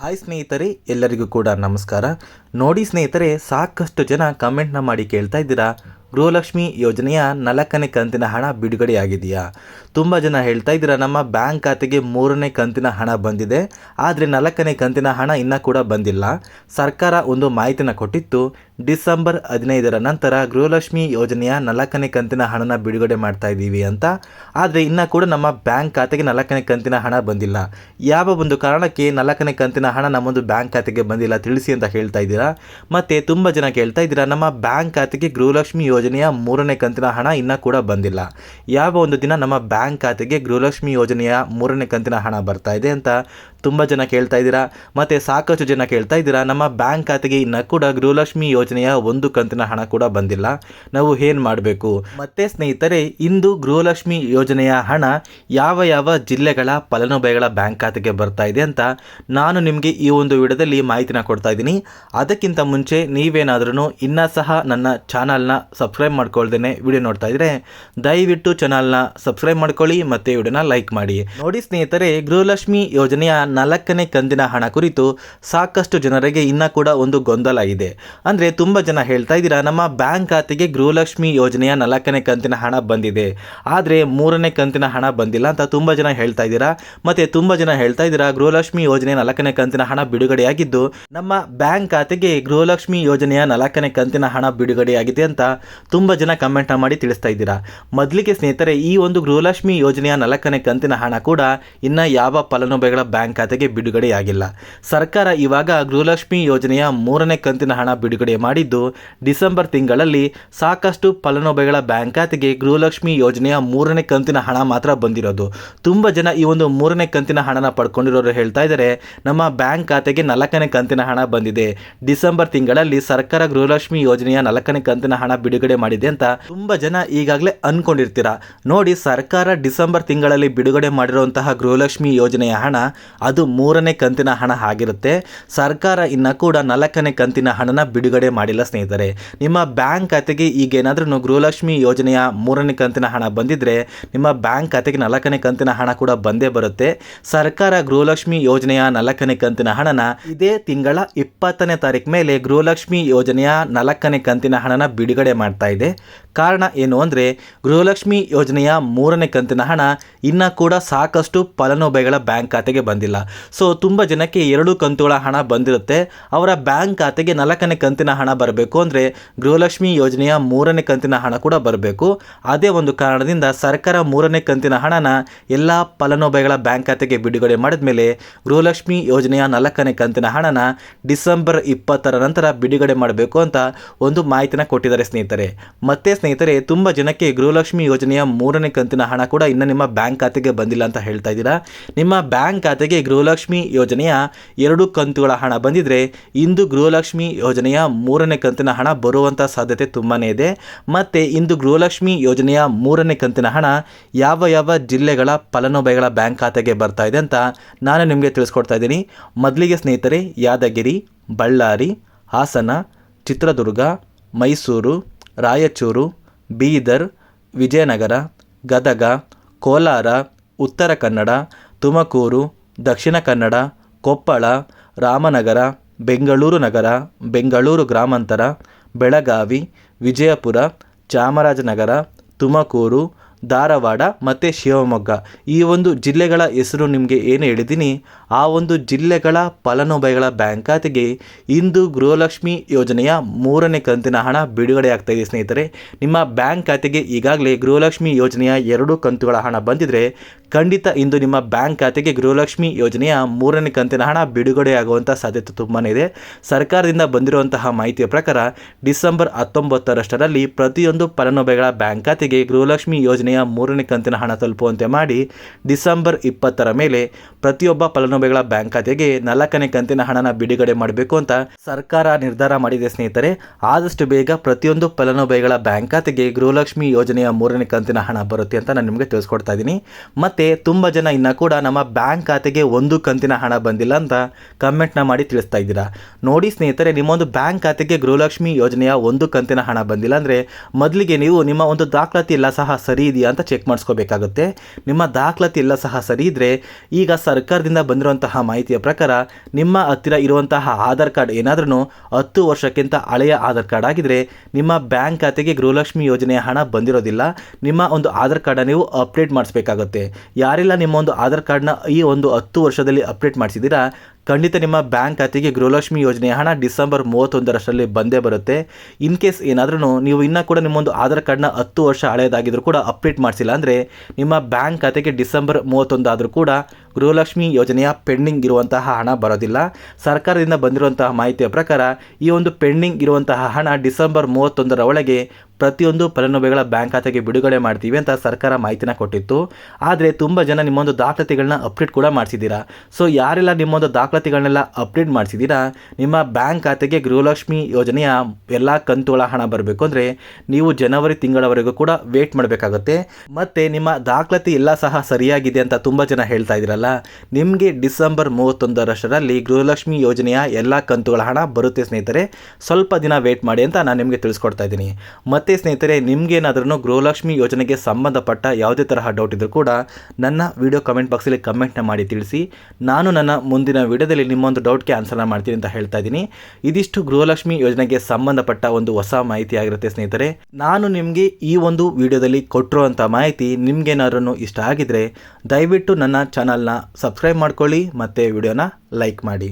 Hi ಸ್ನೇಹಿತರೆ ಎಲ್ಲರಿಗೂ ಕೂಡ ನಮಸ್ಕಾರ. ನೋಡಿ ಸ್ನೇಹಿತರೆ ಸಾಕಷ್ಟು ಜನ ಕಮೆಂಟ್ನ ಮಾಡಿ ಕೇಳ್ತಾ ಇದ್ದೀರಾ? ಗೃಹಲಕ್ಷ್ಮಿ ಯೋಜನೆಯ ನಾಲ್ಕನೇ ಕಂತಿನ ಹಣ ಬಿಡುಗಡೆಯಾಗಿದೆಯಾ? ತುಂಬ ಜನ ಹೇಳ್ತಾ ಇದ್ದೀರಾ, ನಮ್ಮ ಬ್ಯಾಂಕ್ ಖಾತೆಗೆ ಮೂರನೇ ಕಂತಿನ ಹಣ ಬಂದಿದೆ, ಆದರೆ ನಾಲ್ಕನೇ ಕಂತಿನ ಹಣ ಇನ್ನೂ ಕೂಡ ಬಂದಿಲ್ಲ. ಸರ್ಕಾರ ಒಂದು ಮಾಹಿತಿನ ಕೊಟ್ಟಿತ್ತು, ಡಿಸೆಂಬರ್ ಹದಿನೈದರ ನಂತರ ಗೃಹಲಕ್ಷ್ಮಿ ಯೋಜನೆಯ ನಾಲ್ಕನೇ ಕಂತಿನ ಹಣನ ಬಿಡುಗಡೆ ಮಾಡ್ತಾ ಇದ್ದೀವಿ ಅಂತ. ಆದರೆ ಇನ್ನೂ ಕೂಡ ನಮ್ಮ ಬ್ಯಾಂಕ್ ಖಾತೆಗೆ ನಾಲ್ಕನೇ ಕಂತಿನ ಹಣ ಬಂದಿಲ್ಲ. ಯಾವ ಒಂದು ಕಾರಣಕ್ಕೆ ನಾಲ್ಕನೇ ಕಂತಿನ ಹಣ ನಮ್ಮೊಂದು ಬ್ಯಾಂಕ್ ಖಾತೆಗೆ ಬಂದಿಲ್ಲ ತಿಳಿಸಿ ಅಂತ ಹೇಳ್ತಾ ಇದ್ದೀರಾ? ಮತ್ತು ತುಂಬ ಜನ ಕೇಳ್ತಾ ಇದ್ದೀರಾ, ನಮ್ಮ ಬ್ಯಾಂಕ್ ಖಾತೆಗೆ ಗೃಹಲಕ್ಷ್ಮಿ ಯೋಜನೆಯ ಮೂರನೇ ಕಂತಿನ ಹಣ ಇನ್ನೂ ಕೂಡ ಬಂದಿಲ್ಲ. ಯಾವ ಒಂದು ದಿನ ನಮ್ಮ ಬ್ಯಾಂಕ್ ಖಾತೆಗೆ ಗೃಹಲಕ್ಷ್ಮಿ ಯೋಜನೆಯ ಮೂರನೇ ಕಂತಿನ ಹಣ ಬರ್ತಾ ಇದೆ ಅಂತ ತುಂಬ ಜನ ಕೇಳ್ತಾ ಇದ್ದೀರಾ? ಮತ್ತು ಸಾಕಷ್ಟು ಜನ ಕೇಳ್ತಾ ಇದ್ದೀರಾ? ನಮ್ಮ ಬ್ಯಾಂಕ್ ಖಾತೆಗೆ ಇನ್ನೂ ಕೂಡ ಗೃಹಲಕ್ಷ್ಮಿ ಯೋಜನೆಯ ಒಂದು ಕಂತಿನ ಹಣ ಕೂಡ ಬಂದಿಲ್ಲ. ನಾವು ಏನು ಮಾಡಬೇಕು? ಮತ್ತೆ ಸ್ನೇಹಿತರೆ, ಇಂದು ಗೃಹಲಕ್ಷ್ಮಿ ಯೋಜನೆಯ ಹಣ ಯಾವ ಯಾವ ಜಿಲ್ಲೆಗಳ ಫಲಾನುಭವಿಗಳ ಬ್ಯಾಂಕ್ ಖಾತೆಗೆ ಬರ್ತಾ ಇದೆ ಅಂತ ನಾನು ನಿಮಗೆ ಈ ಒಂದು ವಿಡಿಯೋದಲ್ಲಿ ಮಾಹಿತಿನ ಕೊಡ್ತಾ ಇದ್ದೀನಿ. ಅದಕ್ಕಿಂತ ಮುಂಚೆ ನೀವೇನಾದ್ರೂ ಇನ್ನೂ ಸಹ ನನ್ನ ಚಾನಲ್ನ ಸಬ್ಸ್ಕ್ರೈಬ್ ಮಾಡ್ಕೊಳ್ದೇನೆ ವಿಡಿಯೋ ನೋಡ್ತಾ ಇದ್ರೆ ದಯವಿಟ್ಟು ಚಾನಲ್ನ ಸಬ್ಸ್ಕ್ರೈಬ್ ಮಾಡ್ಕೊಳ್ಳಿ, ಮತ್ತು ವಿಡಿಯೋನ ಲೈಕ್ ಮಾಡಿ. ನೋಡಿ ಸ್ನೇಹಿತರೆ, ಗೃಹಲಕ್ಷ್ಮಿ ಯೋಜನೆಯ ನಾಲ್ಕನೇ ಕಂತಿನ ಹಣ ಕುರಿತು ಸಾಕಷ್ಟು ಜನರಿಗೆ ಇನ್ನೂ ಕೂಡ ಒಂದು ಗೊಂದಲ ಇದೆ. ಅಂದರೆ ತುಂಬ ಜನ ಹೇಳ್ತಾ ಇದ್ದೀರಾ, ನಮ್ಮ ಬ್ಯಾಂಕ್ ಖಾತೆಗೆ ಗೃಹಲಕ್ಷ್ಮಿ ಯೋಜನೆಯ ನಾಲ್ಕನೇ ಕಂತಿನ ಹಣ ಬಂದಿದೆ. ಆದರೆ ಮೂರನೇ ಕಂತಿನ ಹಣ ಬಂದಿಲ್ಲ ಅಂತ ತುಂಬ ಜನ ಹೇಳ್ತಾ ಇದ್ದೀರಾ? ಮತ್ತು ತುಂಬ ಜನ ಹೇಳ್ತಾ ಇದ್ದೀರಾ, ಗೃಹಲಕ್ಷ್ಮಿ ಯೋಜನೆಯ ನಾಲ್ಕನೇ ಕಂತಿನ ಹಣ ಬಿಡುಗಡೆಯಾಗಿದ್ದು, ನಮ್ಮ ಬ್ಯಾಂಕ್ ಖಾತೆಗೆ ಗೃಹಲಕ್ಷ್ಮಿ ಯೋಜನೆಯ ನಾಲ್ಕನೇ ಕಂತಿನ ಹಣ ಬಿಡುಗಡೆಯಾಗಿದೆ ಅಂತ ತುಂಬ ಜನ ಕಮೆಂಟ್ ಮಾಡಿ ತಿಳಿಸ್ತಾ ಇದ್ದೀರಾ? ಮೊದಲಿಗೆ ಸ್ನೇಹಿತರೆ, ಈ ಒಂದು ಗೃಹಲಕ್ಷ್ಮಿ ಯೋಜನೆಯ ನಾಲ್ಕನೇ ಕಂತಿನ ಹಣ ಕೂಡ ಇನ್ನು ಯಾವ ಫಲಾನುಭವಿಗಳ ಬ್ಯಾಂಕ್ ಖಾತೆಗೆ ಬಿಡುಗಡೆಯಾಗಿಲ್ಲ. ಸರ್ಕಾರ ಇವಾಗ ಗೃಹಲಕ್ಷ್ಮಿ ಯೋಜನೆಯ ಮೂರನೇ ಕಂತಿನ ಹಣ ಬಿಡುಗಡೆ ಮಾಡಿದ್ದು, ಡಿಸೆಂಬರ್ ತಿಂಗಳಲ್ಲಿ ಸಾಕಷ್ಟು ಫಲಾನುಭವಿಗಳ ಬ್ಯಾಂಕ್ ಖಾತೆಗೆ ಗೃಹಲಕ್ಷ್ಮಿ ಯೋಜನೆಯ ಮೂರನೇ ಕಂತಿನ ಹಣ ಮಾತ್ರ ಬಂದಿರೋದು. ತುಂಬ ಜನ ಈ ಒಂದು ಮೂರನೇ ಕಂತಿನ ಹಣನ ಪಡ್ಕೊಂಡಿರೋರು ಹೇಳ್ತಾ ಇದ್ದಾರೆ, ನಮ್ಮ ಬ್ಯಾಂಕ್ ಖಾತೆಗೆ ನಾಲ್ಕನೇ ಕಂತಿನ ಹಣ ಬಂದಿದೆ. ಡಿಸೆಂಬರ್ ತಿಂಗಳಲ್ಲಿ ಸರ್ಕಾರ ಗೃಹಲಕ್ಷ್ಮಿ ಯೋಜನೆಯ ನಾಲ್ಕನೇ ಕಂತಿನ ಹಣ ಬಿಡುಗಡೆ ಮಾಡಿದೆ ಅಂತ ತುಂಬ ಜನ ಈಗಾಗಲೇ ಅನ್ಕೊಂಡಿರ್ತೀರಾ. ನೋಡಿ, ಸರ್ಕಾರ ಡಿಸೆಂಬರ್ ತಿಂಗಳಲ್ಲಿ ಬಿಡುಗಡೆ ಮಾಡಿರುವಂತಹ ಗೃಹಲಕ್ಷ್ಮಿ ಯೋಜನೆಯ ಹಣ ಅದು ಮೂರನೇ ಕಂತಿನ ಹಣ ಆಗಿರುತ್ತೆ. ಸರ್ಕಾರ ಇನ್ನು ಕೂಡ ನಾಲ್ಕನೇ ಕಂತಿನ ಹಣನ ಬಿಡುಗಡೆ ಮಾಡಿಲ್ಲ ಸ್ನೇಹಿತರೆ. ನಿಮ್ಮ ಬ್ಯಾಂಕ್ ಖಾತೆಗೆ ಈಗ ಏನಾದ್ರೂ ಗೃಹಲಕ್ಷ್ಮಿ ಯೋಜನೆಯ ಮೂರನೇ ಕಂತಿನ ಹಣ ಬಂದಿದ್ದರೆ ನಿಮ್ಮ ಬ್ಯಾಂಕ್ ಖಾತೆಗೆ ನಾಲ್ಕನೇ ಕಂತಿನ ಹಣ ಕೂಡ ಬಂದೇ ಬರುತ್ತೆ. ಸರ್ಕಾರ ಗೃಹಲಕ್ಷ್ಮಿ ಯೋಜನೆಯ ನಾಲ್ಕನೇ ಕಂತಿನ ಹಣನ ಇದೇ ತಿಂಗಳ ಇಪ್ಪತ್ತನೇ ತಾರೀಕು ಮೇಲೆ ಗೃಹಲಕ್ಷ್ಮಿ ಯೋಜನೆಯ ನಾಲ್ಕನೇ ಕಂತಿನ ಹಣನ ಬಿಡುಗಡೆ ಮಾಡ್ತಾ ಇದೆ. ಕಾರಣ ಏನು ಅಂದರೆ ಗೃಹಲಕ್ಷ್ಮಿ ಯೋಜನೆಯ ಮೂರನೇ ಕಂತಿನ ಹಣ ಇನ್ನೂ ಕೂಡ ಸಾಕಷ್ಟು ಫಲಾನುಭವಿಗಳ ಬ್ಯಾಂಕ್ ಖಾತೆಗೆ ಬಂದಿಲ್ಲ. ಸೊ ತುಂಬ ಜನಕ್ಕೆ ಎರಡು ಕಂತುಗಳ ಹಣ ಬಂದಿರುತ್ತೆ. ಅವರ ಬ್ಯಾಂಕ್ ಖಾತೆಗೆ ನಾಲ್ಕನೇ ಕಂತಿನ ಹಣ ಬರಬೇಕು. ಅಂದರೆ ಗೃಹಲಕ್ಷ್ಮಿ ಯೋಜನೆಯ ಮೂರನೇ ಕಂತಿನ ಹಣ ಕೂಡ ಬರಬೇಕು. ಅದೇ ಒಂದು ಕಾರಣದಿಂದ ಸರ್ಕಾರ ಮೂರನೇ ಕಂತಿನ ಹಣನ ಎಲ್ಲ ಫಲಾನುಭವಿಗಳ ಬ್ಯಾಂಕ್ ಖಾತೆಗೆ ಬಿಡುಗಡೆ ಮಾಡಿದ ಮೇಲೆ ಗೃಹಲಕ್ಷ್ಮಿ ಯೋಜನೆಯ ನಾಲ್ಕನೇ ಕಂತಿನ ಹಣನ ಡಿಸೆಂಬರ್ ಇಪ್ಪತ್ತರ ನಂತರ ಬಿಡುಗಡೆ ಮಾಡಬೇಕು ಅಂತ ಒಂದು ಮಾಹಿತಿನ ಕೊಟ್ಟಿದ್ದಾರೆ ಸ್ನೇಹಿತರೆ. ಮತ್ತೆ ಸ್ನೇಹಿತರೆ, ತುಂಬ ಜನಕ್ಕೆ ಗೃಹಲಕ್ಷ್ಮಿ ಯೋಜನೆಯ ಮೂರನೇ ಕಂತಿನ ಹಣ ಕೂಡ ಇನ್ನು ನಿಮ್ಮ ಬ್ಯಾಂಕ್ ಖಾತೆಗೆ ಬಂದಿಲ್ಲ ಅಂತ ಹೇಳ್ತಾ ಇದ್ದೀರಾ. ನಿಮ್ಮ ಬ್ಯಾಂಕ್ ಖಾತೆಗೆ ಗೃಹಲಕ್ಷ್ಮಿ ಯೋಜನೆಯ ಎರಡು ಕಂತುಗಳ ಹಣ ಬಂದಿದ್ರೆ ಇಂದು ಗೃಹಲಕ್ಷ್ಮಿ ಯೋಜನೆಯ ಮೂರನೇ ಕಂತಿನ ಹಣ ಬರುವಂಥ ಸಾಧ್ಯತೆ ತುಂಬಾ ಇದೆ. ಮತ್ತು ಇಂದು ಗೃಹಲಕ್ಷ್ಮಿ ಯೋಜನೆಯ ಮೂರನೇ ಕಂತಿನ ಹಣ ಯಾವ ಯಾವ ಜಿಲ್ಲೆಗಳ ಫಲಾನುಭವಿಗಳ ಬ್ಯಾಂಕ್ ಖಾತೆಗೆ ಬರ್ತಾ ಇದೆ ಅಂತ ನಾನು ನಿಮಗೆ ತಿಳಿಸ್ಕೊಡ್ತಾ ಇದ್ದೀನಿ. ಮೊದಲಿಗೆ ಸ್ನೇಹಿತರೆ, ಯಾದಗಿರಿ, ಬಳ್ಳಾರಿ, ಹಾಸನ, ಚಿತ್ರದುರ್ಗ, ಮೈಸೂರು, ರಾಯಚೂರು, ಬೀದರ್, ವಿಜಯನಗರ, ಗದಗ, ಕೋಲಾರ, ಉತ್ತರ ಕನ್ನಡ, ತುಮಕೂರು ದಕ್ಷಿಣ ಕನ್ನಡ, ಕೊಪ್ಪಳ, ರಾಮನಗರ, ಬೆಂಗಳೂರು ನಗರ, ಬೆಂಗಳೂರು ಗ್ರಾಮಾಂತರ, ಬೆಳಗಾವಿ, ವಿಜಯಪುರ, ಚಾಮರಾಜನಗರ, ತುಮಕೂರು, ಧಾರವಾಡ ಮತ್ತು ಶಿವಮೊಗ್ಗ. ಈ ಒಂದು ಜಿಲ್ಲೆಗಳ ಹೆಸರು ನಿಮಗೆ ಏನು ಹೇಳಿದ್ದೀನಿ ಆ ಒಂದು ಜಿಲ್ಲೆಗಳ ಫಲಾನುಭವಿಗಳ ಬ್ಯಾಂಕ್ ಖಾತೆಗೆ ಇಂದು ಗೃಹಲಕ್ಷ್ಮಿ ಯೋಜನೆಯ ಮೂರನೇ ಕಂತಿನ ಹಣ ಬಿಡುಗಡೆ ಆಗ್ತಾಯಿದೆ ಸ್ನೇಹಿತರೆ. ನಿಮ್ಮ ಬ್ಯಾಂಕ್ ಖಾತೆಗೆ ಈಗಾಗಲೇ ಗೃಹಲಕ್ಷ್ಮಿ ಯೋಜನೆಯ ಎರಡು ಕಂತುಗಳ ಹಣ ಬಂದಿದ್ರೆ ಖಂಡಿತ ಇಂದು ನಿಮ್ಮ ಬ್ಯಾಂಕ್ ಖಾತೆಗೆ ಗೃಹಲಕ್ಷ್ಮಿ ಯೋಜನೆಯ ಮೂರನೇ ಕಂತಿನ ಹಣ ಬಿಡುಗಡೆಯಾಗುವಂಥ ಸಾಧ್ಯತೆ ತುಂಬಾ ಇದೆ. ಸರ್ಕಾರದಿಂದ ಬಂದಿರುವಂತಹ ಮಾಹಿತಿಯ ಪ್ರಕಾರ ಡಿಸೆಂಬರ್ ಹತ್ತೊಂಬತ್ತರಷ್ಟರಲ್ಲಿ ಪ್ರತಿಯೊಂದು ಫಲಾನುಭವಿಗಳ ಬ್ಯಾಂಕ್ ಖಾತೆಗೆ ಗೃಹಲಕ್ಷ್ಮಿ ಯೋಜನೆಯ ಮೂರನೇ ಕಂತಿನ ಹಣ ತಲುಪುವಂತೆ ಮಾಡಿ ಡಿಸೆಂಬರ್ ಇಪ್ಪತ್ತರ ಮೇಲೆ ಪ್ರತಿಯೊಬ್ಬ ಫಲಾನುಭವಿಗಳ ಬ್ಯಾಂಕ್ ಖಾತೆಗೆ ನಾಲ್ಕನೇ ಕಂತಿನ ಹಣನ ಬಿಡುಗಡೆ ಮಾಡಬೇಕು ಅಂತ ಸರ್ಕಾರ ನಿರ್ಧಾರ ಮಾಡಿದೆ ಸ್ನೇಹಿತರೆ. ಆದಷ್ಟು ಬೇಗ ಪ್ರತಿಯೊಂದು ಫಲಾನುಭವಿಗಳ ಬ್ಯಾಂಕ್ ಖಾತೆಗೆ ಗೃಹಲಕ್ಷ್ಮಿ ಯೋಜನೆಯ ಮೂರನೇ ಕಂತಿನ ಹಣ ಬರುತ್ತೆ ಅಂತ ನಾನು ನಿಮಗೆ ತಿಳಿಸ್ಕೊಡ್ತಾ ಇದ್ದೀನಿ. ಮತ್ತು ಮತ್ತು ತುಂಬ ಜನ ಇನ್ನೂ ಕೂಡ ನಮ್ಮ ಬ್ಯಾಂಕ್ ಖಾತೆಗೆ ಒಂದು ಕಂತಿನ ಹಣ ಬಂದಿಲ್ಲ ಅಂತ ಕಮೆಂಟ್ನ ಮಾಡಿ ತಿಳಿಸ್ತಾ ಇದ್ದೀರಾ. ನೋಡಿ ಸ್ನೇಹಿತರೆ, ನಿಮ್ಮೊಂದು ಬ್ಯಾಂಕ್ ಖಾತೆಗೆ ಗೃಹಲಕ್ಷ್ಮಿ ಯೋಜನೆಯ ಒಂದು ಕಂತಿನ ಹಣ ಬಂದಿಲ್ಲ ಅಂದರೆ ಮೊದಲಿಗೆ ನೀವು ನಿಮ್ಮ ಒಂದು ದಾಖಲಾತಿ ಎಲ್ಲ ಸಹ ಸರಿ ಇದೆಯಾ ಅಂತ ಚೆಕ್ ಮಾಡಿಸ್ಕೋಬೇಕಾಗುತ್ತೆ. ನಿಮ್ಮ ದಾಖಲಾತಿ ಎಲ್ಲ ಸಹ ಸರಿ ಇದ್ದರೆ ಈಗ ಸರ್ಕಾರದಿಂದ ಬಂದಿರುವಂತಹ ಮಾಹಿತಿಯ ಪ್ರಕಾರ ನಿಮ್ಮ ಹತ್ತಿರ ಇರುವಂತಹ ಆಧಾರ್ ಕಾರ್ಡ್ ಏನಾದ್ರೂ ಹತ್ತು ವರ್ಷಕ್ಕಿಂತ ಹಳೆಯ ಆಧಾರ್ ಕಾರ್ಡ್ ಆಗಿದ್ರೆ ನಿಮ್ಮ ಬ್ಯಾಂಕ್ ಖಾತೆಗೆ ಗೃಹಲಕ್ಷ್ಮಿ ಯೋಜನೆಯ ಹಣ ಬಂದಿರೋದಿಲ್ಲ. ನಿಮ್ಮ ಒಂದು ಆಧಾರ್ ಕಾರ್ಡ್ ನೀವು ಅಪ್ಡೇಟ್ ಮಾಡಿಸ್ಬೇಕಾಗುತ್ತೆ. ಯಾರೆಲ್ಲ ನಿಮ್ಮ ಒಂದು ಆಧಾರ್ ಕಾರ್ಡ್ನ ಈ ಒಂದು ಹತ್ತು ವರ್ಷದಲ್ಲಿ ಅಪ್ಡೇಟ್ ಮಾಡಿಸಿದ್ದೀರಾ? ಖಂಡಿತ ನಿಮ್ಮ ಬ್ಯಾಂಕ್ ಖಾತೆಗೆ ಗೃಹಲಕ್ಷ್ಮಿ ಯೋಜನೆಯ ಹಣ ಡಿಸೆಂಬರ್ ಮೂವತ್ತೊಂದರಷ್ಟರಲ್ಲಿ ಬಂದೇ ಬರುತ್ತೆ. ಇನ್ ಕೇಸ್ ಏನಾದರೂ ನೀವು ಇನ್ನೂ ಕೂಡ ನಿಮ್ಮೊಂದು ಆಧಾರ್ ಕಾರ್ಡ್ನ ಹತ್ತು ವರ್ಷ ಹಳೆಯದಾಗಿದ್ದರೂ ಕೂಡ ಅಪ್ಡೇಟ್ ಮಾಡಿಸಿಲ್ಲ ಅಂದರೆ ನಿಮ್ಮ ಬ್ಯಾಂಕ್ ಖಾತೆಗೆ ಡಿಸೆಂಬರ್ ಮೂವತ್ತೊಂದಾದರೂ ಕೂಡ ಗೃಹಲಕ್ಷ್ಮಿ ಯೋಜನೆಯ ಪೆಂಡಿಂಗ್ ಇರುವಂತಹ ಹಣ ಬರೋದಿಲ್ಲ. ಸರ್ಕಾರದಿಂದ ಬಂದಿರುವಂತಹ ಮಾಹಿತಿಯ ಪ್ರಕಾರ ಈ ಒಂದು ಪೆಂಡಿಂಗ್ ಇರುವಂತಹ ಹಣ ಡಿಸೆಂಬರ್ ಮೂವತ್ತೊಂದರ ಒಳಗೆ ಪ್ರತಿಯೊಂದು ಫಲಾನುಭವಿಗಳ ಬ್ಯಾಂಕ್ ಖಾತೆಗೆ ಬಿಡುಗಡೆ ಮಾಡ್ತೀವಿ ಅಂತ ಸರ್ಕಾರ ಮಾಹಿತಿನ ಕೊಟ್ಟಿತ್ತು. ಆದರೆ ತುಂಬ ಜನ ನಿಮ್ಮೊಂದು ದಾಖಲಾತಿಗಳನ್ನ ಅಪ್ಡೇಟ್ ಕೂಡ ಮಾಡಿಸಿದ್ದೀರಾ. ಸೊ ಯಾರೆಲ್ಲ ನಿಮ್ಮೊಂದು ದಾಖಲಾತಿಗಳನ್ನೆಲ್ಲ ಅಪ್ಡೇಟ್ ಮಾಡಿಸಿದ್ದೀರಾ, ನಿಮ್ಮ ಬ್ಯಾಂಕ್ ಖಾತೆಗೆ ಗೃಹಲಕ್ಷ್ಮಿ ಯೋಜನೆಯ ಎಲ್ಲ ಕಂತುಗಳ ಹಣ ಬರಬೇಕು ಅಂದರೆ ನೀವು ಜನವರಿ ತಿಂಗಳವರೆಗೂ ಕೂಡ ವೇಟ್ ಮಾಡಬೇಕಾಗುತ್ತೆ. ಮತ್ತು ನಿಮ್ಮ ದಾಖಲಾತಿ ಎಲ್ಲ ಸಹ ಸರಿಯಾಗಿದೆ ಅಂತ ತುಂಬ ಜನ ಹೇಳ್ತಾ ಇದ್ದೀರಲ್ಲ. ನಿಮಗೆ ಡಿಸೆಂಬರ್ ಮೂವತ್ತೊಂದರಷ್ಟರಲ್ಲಿ ಗೃಹಲಕ್ಷ್ಮಿ ಯೋಜನೆಯ ಎಲ್ಲ ಕಂತುಗಳ ಹಣ ಬರುತ್ತೆ ಸ್ನೇಹಿತರೆ. ಸ್ವಲ್ಪ ದಿನ ವೇಟ್ ಮಾಡಿ ಅಂತ ನಾನು ನಿಮಗೆ ತಿಳಿಸ್ಕೊಡ್ತಾ ಇದ್ದೀನಿ. ಮತ್ತು ಸ್ನೇಹಿತರೆ ನಿಮಗೇನಾದ್ರೂ ಗೃಹಲಕ್ಷ್ಮಿ ಯೋಜನೆಗೆ ಸಂಬಂಧಪಟ್ಟ ಯಾವುದೇ ತರಹ ಡೌಟ್ ಇದ್ದರೂ ಕೂಡ ನನ್ನ ವಿಡಿಯೋ ಕಮೆಂಟ್ ಬಾಕ್ಸಲ್ಲಿ ಕಮೆಂಟ್ನ ಮಾಡಿ ತಿಳಿಸಿ. ನಾನು ನನ್ನ ಮುಂದಿನ ವಿಡಿಯೋದಲ್ಲಿ ನಿಮ್ಮೊಂದು ಡೌಟ್ಗೆ ಆನ್ಸರ್ನ ಮಾಡ್ತೀನಿ ಅಂತ ಹೇಳ್ತಾ ಇದ್ದೀನಿ. ಇದಿಷ್ಟು ಗೃಹಲಕ್ಷ್ಮಿ ಯೋಜನೆಗೆ ಸಂಬಂಧಪಟ್ಟ ಒಂದು ಹೊಸ ಮಾಹಿತಿ ಆಗಿರುತ್ತೆ ಸ್ನೇಹಿತರೆ. ನಾನು ನಿಮಗೆ ಈ ಒಂದು ವಿಡಿಯೋದಲ್ಲಿ ಕೊಟ್ಟಿರುವಂಥ ಮಾಹಿತಿ ನಿಮಗೇನಾದ್ರೂ ಇಷ್ಟ ಆಗಿದ್ರೆ ದಯವಿಟ್ಟು ನನ್ನ ಚಾನಲ್ನ ಸಬ್ಸ್ಕ್ರೈಬ್ ಮಾಡ್ಕೊಳ್ಳಿ ಮತ್ತು ವಿಡಿಯೋನ ಲೈಕ್ ಮಾಡಿ.